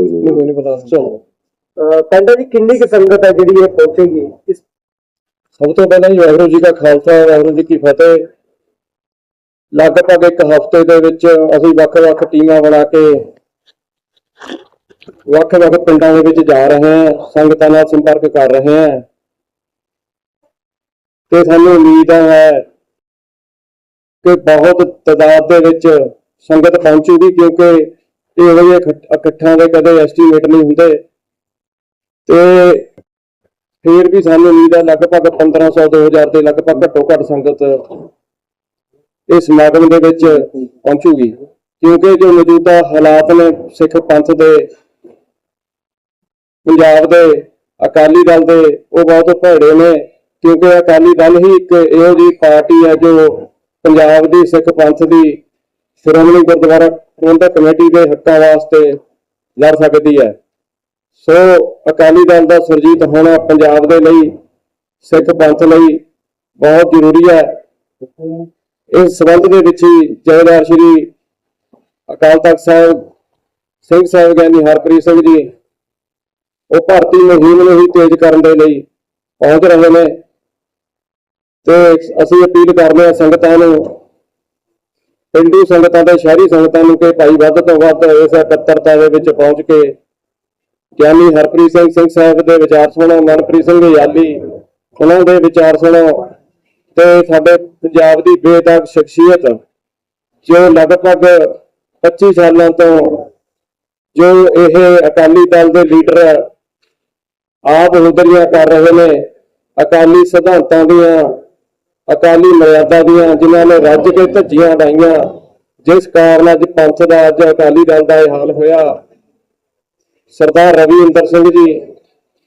ਕੋਈ ਨਹੀਂ। ਮੈਨੂੰ ਨਹੀਂ ਪਤਾ ਚਲੋ। ਪਿੰਡ ਦੀ ਕਿੰਨੀ ਕੁ ਸੰਗਤ ਹੈ ਜਿਹੜੀ ਇਹ ਪਹੁੰਚੇਗੀ? ਇਸ ਸਭ ਤੋਂ ਪਹਿਲਾਂ ਜੀ ਵਾਹਿਗੁਰੂ ਜੀ ਦਾ ਖਾਲਸਾ ਵਾਹਿਗੁਰੂ ਜੀ ਕੀ ਫਤਿਹ। ਲਗਭਗ ਇੱਕ ਹਫ਼ਤੇ ਦੇ ਵਿੱਚ ਅਸੀਂ ਵੱਖ-ਵੱਖ ਟੀਮਾਂ ਬਣਾ ਕੇ ਵੱਖ-ਵੱਖ ਪਿੰਡਾਂ ਦੇ ਵਿੱਚ ਜਾ ਰਹੇ ਹਾਂ ਸੰਗਤਾਂ ਨਾਲ ਸੰਪਰਕ ਕਰ ਰਹੇ ਹਾਂ। ਤੇ ਸਾਨੂੰ ਉਮੀਦ ਹੈ ਕਿ ਬਹੁਤ ਤਾਦਾਦ ਦੇ ਵਿੱਚ ਸੰਗਤ ਪਹੁੰਚੂਗੀ ਕਿਉਂਕਿ ਇਹੋ ਜਿਹੇ ਇਕੱਠ- ਇਕੱਠਾਂ ਦੇ ਕਦੇ ਐਸਟੀਮੇਟ ਨਹੀਂ ਹੁੰਦੇ। ਤੇ ਫਿਰ ਵੀ ਸਾਨੂੰ ਉਮੀਦ ਹੈ ਲਗਭਗ 1500 2000 ਦੇ ਲਗਭਗ ਘੱਟੋ ਘੱਟ ਸੰਗਤ ਇਸ ਸਮਾਗਮ ਦੇ ਵਿੱਚ ਪਹੁੰਚੂਗੀ। ਕਿਉਂਕਿ ਜੋ ਮੌਜੂਦਾ ਹਾਲਾਤ ਨੇ ਸਿੱਖ ਪੰਥ ਦੇ, ਪੰਜਾਬ ਦੇ, ਅਕਾਲੀ ਦਲ ਦੇ, ਉਹ ਬਹੁਤ ਭੈੜੇ ਨੇ। ਕਿਉਂਕਿ ਅਕਾਲੀ ਦਲ ਹੀ ਇੱਕ ਇਹੋ ਜਿਹੀ ਪਾਰਟੀ ਹੈ ਜੋ ਪੰਜਾਬ ਦੀ ਸਿੱਖ ਪੰਥ ਦੀ ਸ਼੍ਰੋਮਣੀ ਗੁਰਦੁਆਰਾ ਪ੍ਰਬੰਧਕ ਕਮੇਟੀ ਦੇ ਹੱਕਾਂ ਵਾਸਤੇ ਲੜ ਸਕਦੀ ਹੈ। ਸੋ ਅਕਾਲੀ ਦਲ ਦਾ ਸੁਰਜੀਤ ਹੋਣਾ ਪੰਜਾਬ ਦੇ ਲਈ, ਸਿੱਖ ਪੰਥ ਲਈ ਬਹੁਤ ਜ਼ਰੂਰੀ ਹੈ। ਇਸ ਸਬੰਧ ਦੇ ਵਿੱਚ ਹੀ ਜਥੇਦਾਰ ਸ਼੍ਰੀ ਅਕਾਲ ਤਖਤ ਸਾਹਿਬ, ਸਿੰਘ ਸਾਹਿਬ ਗਿਆਨੀ ਹਰਪ੍ਰੀਤ ਸਿੰਘ ਜੀ, ਉਹ ਭਾਰਤੀ ਮੁਹਿੰਮ ਨੂੰ ਹੀ ਤੇਜ਼ ਕਰਨ ਦੇ ਲਈ ਪਹੁੰਚ ਰਹੇ ਨੇ। ਤੇ ਅਸੀਂ ਅਪੀਲ ਕਰਦੇ ਹਾਂ ਸੰਗਤਾਂ ਨੂੰ ਪਿੰਡੂ ਸੰਗਤਾਂ ਤੇ, ਸ਼ਹਿਰੀ ਸੰਗਤਾਂ ਨੂੰ ਕਿ ਭਾਈ ਵੱਧ ਤੋਂ ਵੱਧ ਇਸ ਇਕੱਤਰਤਾ ਦੇ ਵਿੱਚ ਪਹੁੰਚ ਕੇ ਗਿਆਨੀ ਹਰਪ੍ਰੀਤ ਸਿੰਘ ਸਿੰਘ ਸਾਹਿਬ ਦੇ ਵਿਚਾਰ ਸੁਣੋ, ਮਨਪ੍ਰੀਤ ਸਿੰਘ ਯਾਲੀ ਉਹਨਾਂ ਦੇ ਵਿਚਾਰ ਸੁਣੋ ਤੇ ਸਾਡੇ ਪੰਜਾਬ ਦੀ ਬੇਦਾਗ ਸ਼ਖਸੀਅਤ ਜੋ ਲਗਭਗ 25 ਸਾਲਾਂ ਤੋਂ ਜੋ ਇਹ ਅਕਾਲੀ ਦਲ ਦੇ ਲੀਡਰ ਆਪ ਹੁਦਰੀਆਂ ਕਰ ਰਹੇ ਨੇ, ਅਕਾਲੀ ਸਿਧਾਂਤਾਂ ਦੀਆਂ ਅਕਾਲੀ ਮਰਿਆਦਾ ਦੀਆਂ ਜਿਨ੍ਹਾਂ ਨੇ ਰੱਜ ਕੇ ਧੱਜੀਆਂ ਡਾਈਆਂ ਜਿਸ ਕਾਰਨ ਅੱਜ ਪੰਥ ਦਾ ਅੱਜ ਅਕਾਲੀ ਦਲ ਦਾ ਇਹ ਹਾਲ ਹੋਇਆ। ਸਰਦਾਰ ਰਵਿੰਦਰ ਸਿੰਘ ਜੀ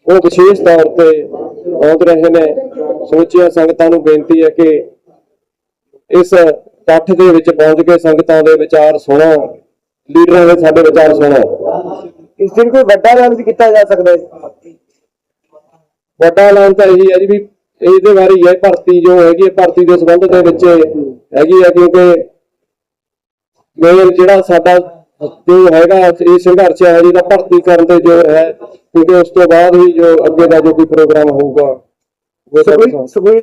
ਉਹ ਵਿਸ਼ੇਸ਼ ਤੌਰ ਤੇ ਪਹੁੰਚ ਰਹੇ ਨੇ। ਸਮੁੱਚੀਆਂ ਸੰਗਤਾਂ ਨੂੰ ਬੇਨਤੀ ਹੈ ਕਿ ਇਸ ਇਕੱਠ ਦੇ ਵਿੱਚ ਪਹੁੰਚ ਕੇ ਸੰਗਤਾਂ ਦੇ ਵਿਚਾਰ ਸੁਣੋ ਲੀਡਰਾਂ ਦੇ ਸਾਡੇ ਵਿਚਾਰ ਸੁਣੋ। ਇਸ ਦਿਨ ਕੋਈ ਵੱਡਾ ਐਲਾਨ ਵੀ ਕੀਤਾ ਜਾ ਸਕਦਾ ਹੈ? ਵੱਡਾ ਐਲਾਨ ਤਾਂ ਇਹੀ ਹੈ ਜੀ ਵੀ ਇਹਦੇ ਬਾਰੇ ਹੀ ਹੈ ਭਰਤੀ ਜੋ ਹੈਗੀ ਹੈ ਭਰਤੀ ਦੇ ਸੰਬੰਧ ਦੇ ਵਿੱਚ ਹੈਗੀ ਹੈ ਕਿਉਂਕਿ ਮੇਨ ਜਿਹੜਾ ਸਾਡਾ ਜੋ ਹੈਗਾ ਇਹ ਸੰਘਰਸ਼ ਹੈ ਜਿਹਦਾ ਭਰਤੀ ਕਰਨ ਤੇ ਜੋ ਹੈ ਕਿਉਂਕਿ ਉਸ ਤੋਂ ਬਾਅਦ ਹੀ ਜੋ ਅੱਗੇ ਦਾ ਜੋ ਕੋਈ ਪ੍ਰੋਗਰਾਮ ਹੋਊਗਾ ਉਹ ਸੁਖਬੀਰ